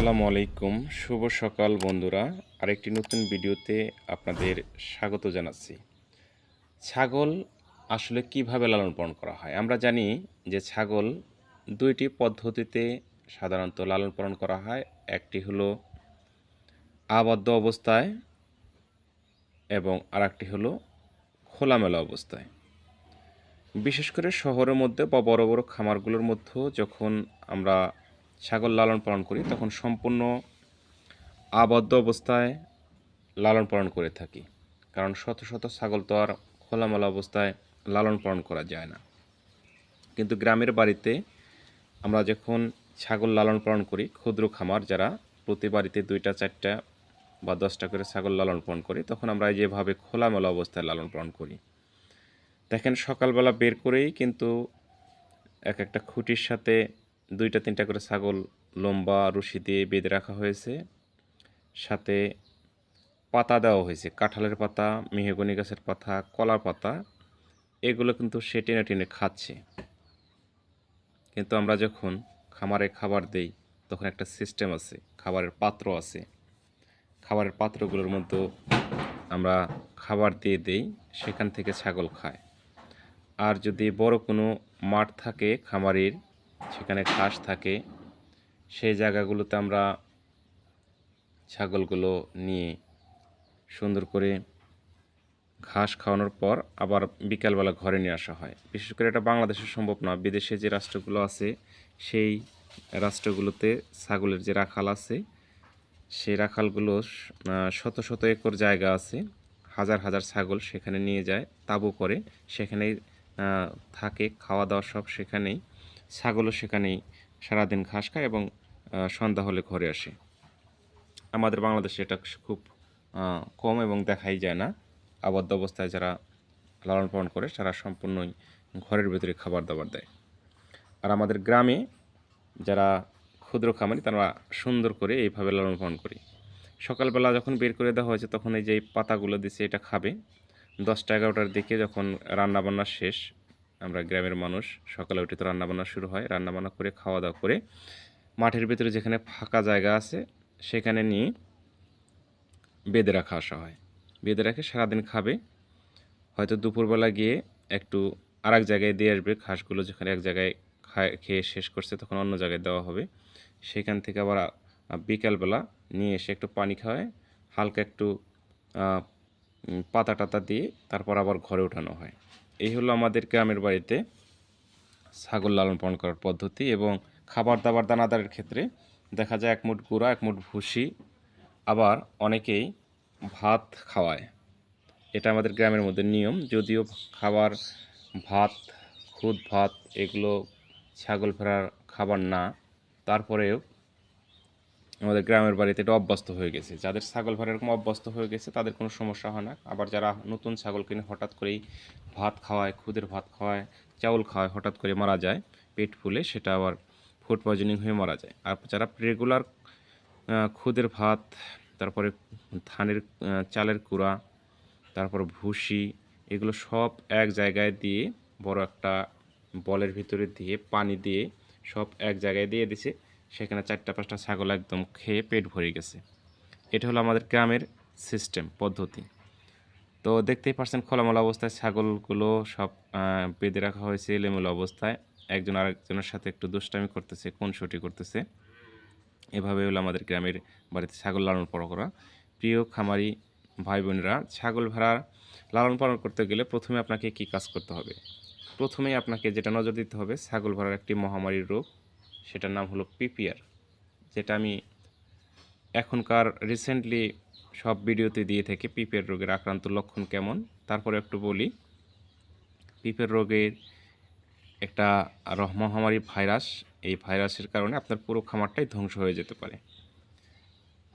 আসসালামু আলাইকুম। শুভ সকাল বন্ধুরা। আরেকটি নতুন ভিডিওতে আপনাদের স্বাগত জানাচ্ছি। ছাগল আসলে কীভাবে লালন পালন করা হয়? আমরা জানি যে ছাগল দুইটি পদ্ধতিতে সাধারণত লালন পালন করা হয়। একটি হলো আবদ্ধ অবস্থায় এবং আরেকটি হলো খোলামেলা অবস্থায়। বিশেষ করে শহরের মধ্যে বা বড় বড় খামারগুলোর মধ্যেও যখন আমরা ছাগল লালন পালন করি, তখন সম্পূর্ণ আবদ্ধ অবস্থায় লালন পালন করে থাকি। কারণ শত শত ছাগল তো আর খোলামেলা অবস্থায় লালন পালন করা যায় না। কিন্তু গ্রামের বাড়িতে আমরা যখন ছাগল লালন পালন করি, ক্ষুদ্র খামার, যারা প্রতি বাড়িতে দুইটা, চারটা বা দশটা করে ছাগল লালন পালন করি, তখন আমরা যেভাবে খোলামেলা অবস্থায় লালন পালন করি। দেখেন, সকালবেলা বের করেই কিন্তু এক একটা খুঁটির সাথে দুইটা, তিনটা করে ছাগল লম্বা রশি দিয়ে বেঁধে রাখা হয়েছে। সাথে পাতা দেওয়া হয়েছে, কাঁঠালের পাতা, মেহগনি গাছের পাতা, কলার পাতা। এগুলো কিন্তু সে টেনে টেনে খাচ্ছে। কিন্তু আমরা যখন খামারে খাবার দেই, তখন একটা সিস্টেম আছে, খাবারের পাত্র আছে। খাবারের পাত্রগুলোর মধ্যে আমরা খাবার দিয়ে দেই, সেখান থেকে ছাগল খায়। আর যদি বড় কোনো মাঠ থাকে খামারির সেখানে ঘাস থাকে, সেই জায়গাগুলোতে আমরা ছাগলগুলো নিয়ে সুন্দর করে ঘাস খাওয়ানোর পর আবার বিকালবেলা ঘরে নিয়ে আসা হয়। বিশেষ করে এটা বাংলাদেশে সম্ভব না। বিদেশে যে রাষ্ট্রগুলো আছে, সেই রাষ্ট্রগুলোতে ছাগলের যে রাখাল আছে, সেই রাখালগুলো শত শত একর জায়গা আছে। হাজার হাজার ছাগল সেখানে নিয়ে যায়, তাবু করে। সেখানেই থাকে, খাওয়া দাওয়া সব সেখানেই। ছাগলও সেখানেই সারাদিন ঘাস খায় এবং সন্ধ্যা হলে ঘরে আসে। আমাদের বাংলাদেশে এটা খুব কম এবং দেখাই যায় না। আবদ্ধ অবস্থায় যারা লালন পালন করে, তারা সম্পূর্ণই ঘরের ভেতরে খাবার দাবার দেয়। আর আমাদের গ্রামে যারা ক্ষুদ্র খামারি, তারা সুন্দর করে এইভাবে লালন পালন করি। সকালবেলা যখন বের করে দেওয়া হয়েছে, তখন এই যে পাতাগুলো দিছে, এটা খাবে। দশটা এগারোটার দিকে যখন রান্নাবান্না শেষ আমরা গ্রামের মানুষ, সকালে উঠে তো রান্নাবান্না শুরু হয়, রান্নাবান্না করে খাওয়া দাওয়া করে মাঠের ভিতরে যেখানে ফাঁকা জায়গা আছে, সেখানে নিয়ে বেঁধে রাখা আসা হয়। বেঁধে রাখে সারাদিন খাবে। হয়তো দুপুরবেলা গিয়ে একটু আর এক জায়গায় দিয়ে আসবে, ঘাসগুলো যেখানে এক জায়গায় খায়, খেয়ে শেষ করছে, তখন অন্য জায়গায় দেওয়া হবে। সেখান থেকে আবার বিকালবেলা নিয়ে এসে একটু পানি খাওয়ায়, হালকা একটু পাতা টাতা দিয়ে তারপর আবার ঘরে ওঠানো হয়। এই হলো আমাদের গ্রামের বাড়িতে ছাগল লালন পালন করার পদ্ধতি এবং খাবার দাবার দানাদারের ক্ষেত্রে দেখা যায় এক মুঠ গুঁড়া, এক মুঠ ভুসি আবার অনেকেই ভাত খাওয়ায়। এটা আমাদের গ্রামের মধ্যে নিয়ম, যদিও খাবার ভাত, খুদ ভাত এগুলো ছাগল ফেরার খাবার না, তারপরেও আমাদের গ্রামের বাড়িতে এটা অভ্যস্ত হয়ে গেছে। যাদের ছাগল ভেড়া এরকম অভ্যস্ত হয়ে গেছে, তাদের কোনো সমস্যা হয় না। আবার যারা নতুন ছাগল কিনে হঠাৎ করেই ভাত খাওয়ায়, খুদের ভাত খাওয়ায়, চাউল খাওয়ায়, হঠাৎ করে মারা যায়, পেট ফুলে, সেটা আবার ফুড পয়জনিং হয়ে মারা যায়। আর যারা রেগুলার খুদের ভাত, তারপরে ধানের চালের কুড়া তারপর ভুসি, এগুলো সব এক জায়গায় দিয়ে বড় একটা বলের ভিতরে দিয়ে, পানি দিয়ে সব এক জায়গায় দিয়ে দিছে। সেখানে চারটা, পাঁচটা ছাগল একদম খেয়ে পেট ভরে গেছে। এটা হলো আমাদের গ্রামের সিস্টেম পদ্ধতি। তো দেখতেই পাচ্ছেন খোলামেলা অবস্থায় ছাগলগুলো সব বেঁধে রাখা হয়েছে এলোমেলো অবস্থায়। একজন আরেকজনের সাথে একটু দুষ্টামি করতেছে কোন শটি করতেছে। এভাবে হলো আমাদের গ্রামের বাড়িতে ছাগল লালন পালন করা। প্রিয় খামারি ভাই বোনেরা ছাগল ভেড়ার লালন পালন করতে গেলে প্রথমে আপনাকে কি কাজ করতে হবে? প্রথমেই আপনাকে যেটা নজর দিতে হবে, ছাগল ভেড়ার একটি মহামারীর রোগ। সেটার নাম হলো পিপিআর, যেটা আমি এখনকার রিসেন্টলি সব ভিডিওতে দিয়ে থেকে পিপিআর রোগের আক্রান্ত লক্ষণ কেমন। তারপরে একটু বলি, পিপিআর রোগের একটা মহামারী ভাইরাস, এই ভাইরাসের কারণে আপনার পুরো খামারটাই ধ্বংস হয়ে যেতে পারে।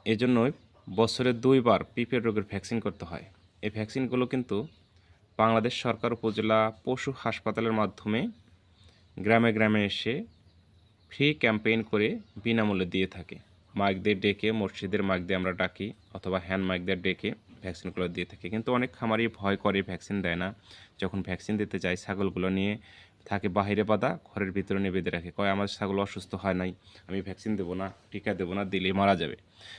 এজন্যই বছরে দুইবার পিপিআর রোগের ভ্যাকসিন করতে হয়। এই ভ্যাকসিনগুলো কিন্তু বাংলাদেশ সরকার উপজেলা পশু হাসপাতালের মাধ্যমে গ্রামে গ্রামে এসে ফ্রি ক্যাম্পেইন করে বিনামূল্যে দিয়ে থাকে। মাইক দিয়ে ডেকে, মসজিদের মাইক দিয়ে আমরা ডাকি অথবা হ্যান্ড মাইক দিয়ে ডেকে ভ্যাকসিনগুলো দিয়ে থাকি। কিন্তু অনেক খামারি ভয় করে ভ্যাকসিন দেয় না। যখন ভ্যাকসিন দিতে যায়, ছাগলগুলো নিয়ে থাকে বাহিরে বাঁধা, ঘরের ভিতরে নিয়ে বেঁধে রাখে। কয়, আমার ছাগল অসুস্থ হয় নাই, আমি ভ্যাকসিন দেবো না, টিকা দেবো না দিলে মারা যাবে।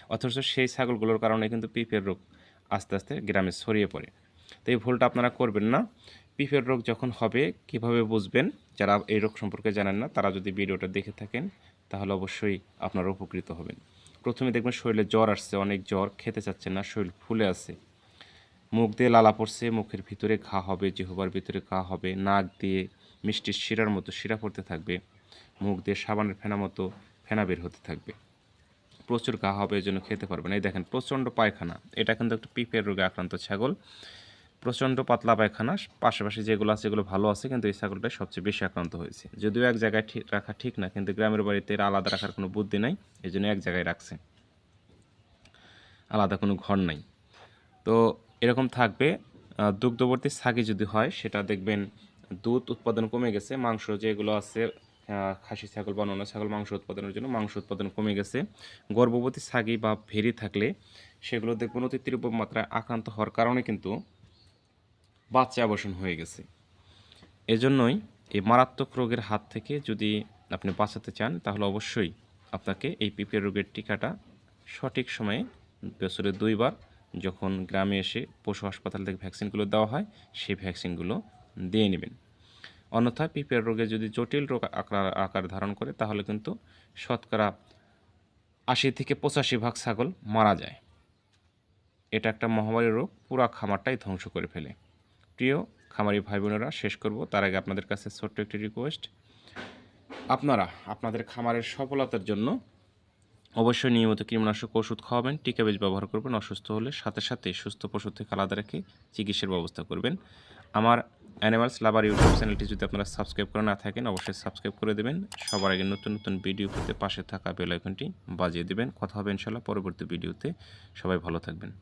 অথচ সেই ছাগলগুলোর কারণে কিন্তু পিপের রোগ আস্তে আস্তে গ্রামে ছড়িয়ে পড়ে। তো এই ভুলটা আপনারা করবেন না। পিপের রোগ যখন হবে, কীভাবে বুঝবেন? যারা এই রোগ সম্পর্কে জানেন না, তারা যদি ভিডিওটা দেখে থাকেন, তাহলে অবশ্যই আপনারা উপকৃত হবেন। প্রথমে দেখবেন শরীরে জ্বর আসছে, অনেক জ্বর, খেতে চাচ্ছে না, শরীর ফুলে আছে। মুখ দিয়ে লালা পড়ছে, মুখের ভিতরে ঘা হবে, জিহবার ভিতরে ঘা হবে, নাক দিয়ে মিষ্টির শিরার মতো শিরা পড়তে থাকবে, মুখ দিয়ে সাবানের ফেনা মতো ফেনা বের হতে থাকবে। প্রচুর ঘা হবে এই জন্য খেতে পারবে না এই দেখেন, প্রচণ্ড পায়খানা। এটা কিন্তু একটা পিপের রোগে আক্রান্ত ছাগল। প্রচণ্ড পাতলা পায়খানা, পাশাপাশি যেগুলো আছে সেগুলো ভালো আছে, কিন্তু এই ছাগলটাই সবচেয়ে বেশি আক্রান্ত হয়েছে। যদিও এক জায়গায় ঠিক রাখা ঠিক না, কিন্তু গ্রামের বাড়িতে এর আলাদা রাখার কোনো বুদ্ধি নাই এই জন্য এক জায়গায় রাখছে। আলাদা কোনো ঘর নাই। তো এরকম থাকবে দুগ্ধবর্তী ছাগি যদি হয়, সেটা দেখবেন দুধ উৎপাদন কমে গেছে, মাংস যেগুলো আছে খাসি ছাগল বা অন্য ছাগল মাংস উৎপাদনের জন্য মাংস উৎপাদন কমে গেছে। গর্ভবতী ছাগি বা ভেরি থাকলে সেগুলো দেখবেন অতি তীব্র মাত্রায় আক্রান্ত হওয়ার কারণে কিন্তু বাচ্চা আবসন হয়ে গেছে। এজন্যই এই মারাত্মক রোগের হাত থেকে যদি আপনি বাঁচাতে চান, তাহলে অবশ্যই আপনাকে এই পিপিআর রোগের টিকাটা সঠিক সময়ে বছরে দুইবার যখন গ্রামে এসে পশু হাসপাতাল থেকে ভ্যাকসিনগুলো দেওয়া হয়, সেই ভ্যাকসিনগুলো দিয়ে নেবেন। অন্যথায় পিপিআর রোগে যদি জটিল রোগ আকার আকার ধারণ করে, তাহলে কিন্তু শতকরা আশি থেকে পঁচাশি ভাগ ছাগল মারা যায়। এটা একটা মহামারী রোগ, পুরা খামারটাই ধ্বংস করে ফেলে। প্রিয় খামারি ভাই বোনেরা শেষ করব। তার আগে আপনাদের কাছে ছোট্ট একটি রিকোয়েস্ট আপনারা আপনাদের খামারের সফলতার জন্য অবশ্যই নিয়মিত কীটনাশক ওষুধ খাওয়াবেন, টিকা বেজ ব্যবহার করবেন, অসুস্থ হলে সাথে সাথে সুস্থ পশু থেকে আলাদা রেখে চিকিৎসার ব্যবস্থা করবেন। আমার অ্যানিমালস লাভার ইউটিউব চ্যানেলটি যদি আপনারা সাবস্ক্রাইব করে না থাকেন, অবশ্যই সাবস্ক্রাইব করে দেবেন। সবার আগে নতুন নতুন ভিডিও পেতে পাশে থাকা বেল আইকনটি বাজিয়ে দেবেন। কথা হবে ইনশাল্লাহ পরবর্তী ভিডিওতে সবাই ভালো থাকবেন।